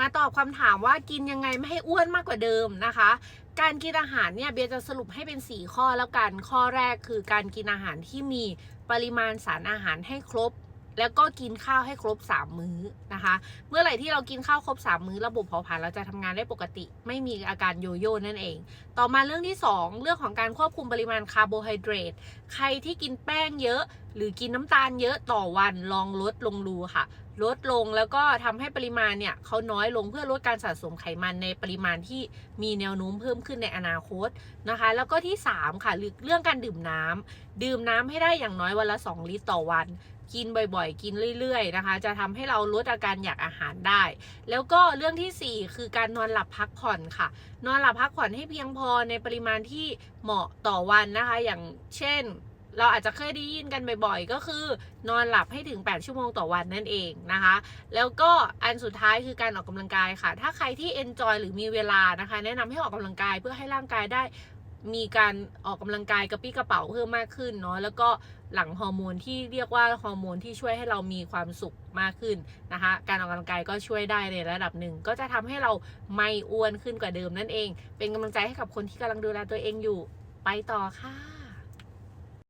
มาตอบคำถามว่ากินยังไงไม่ให้อ้วนมากกว่าเดิมนะคะ การกินอาหารเนี่ยเบียจะสรุปให้เป็น 4 ข้อแล้วกัน ข้อแรกคือการกินอาหารที่มีปริมาณสารอาหารให้ครบ แล้วก็กินข้าวให้ครบ 3 มื้อนะคะ เมื่อไหร่ที่เรากินข้าวครบ 3 มื้อระบบเผาผลาญเราจะทำงานได้ปกติ ไม่มีอาการโยโย่นั่นเอง ต่อมาเรื่องที่ 2 เรื่องของการควบคุมปริมาณคาร์โบไฮเดรตใครที่กินแป้งเยอะ หรือกินน้ำตาลเยอะต่อวันลองลดลงดูค่ะ ลดลงแล้วก็ทำให้ปริมาณเนี่ยเขาน้อยลงเพื่อลดการสะสมไขมันในปริมาณที่มีแนวโน้มเพิ่มขึ้นในอนาคตนะคะ แล้วก็ที่ 3 ค่ะเรื่องการดื่มน้ำดื่มน้ำให้ได้อย่างน้อยวันละ 2 ลิตรต่อวัน กินบ่อยๆ กินเรื่อย ๆ นะคะ จะทำให้เราลดอาการอยากอาหารได้ แล้วก็เรื่องทีสี่ 4 คือการนอนหลับพักผ่อนค่ะ นอนหลับพักผ่อนให้เพียงพอในปริมาณที่เหมาะต่อวันนะคะ อย่างเช่น เราอาจจะเคยได้ยินกันบ่อยๆ ก็คือนอนหลับให้ถึง 8 ชั่วโมงต่อวันนั่นเองนะคะ แล้วก็อันสุดท้ายคือการออกกำลังกายค่ะ ถ้าใครที่ enjoy หรือมีเวลานะคะ แนะนำให้ออกกำลังกายเพื่อให้ร่างกายได้มีการออกกำลังกายกระปี้กระเป๋าเพิ่มมากขึ้นเนาะแล้วก็หลังฮอร์โมนที่เรียกว่าฮอร์โมนที่ช่วยให้เรามีความสุขมากขึ้นนะคะ การออกกำลังกายก็ช่วยได้ในระดับหนึ่ง ก็จะทำให้เราไม่อ้วนขึ้นกว่าเดิมนั่นเอง เป็นกำลังใจให้กับคนที่กำลังดูแลตัวเองอยู่ไปต่อค่ะ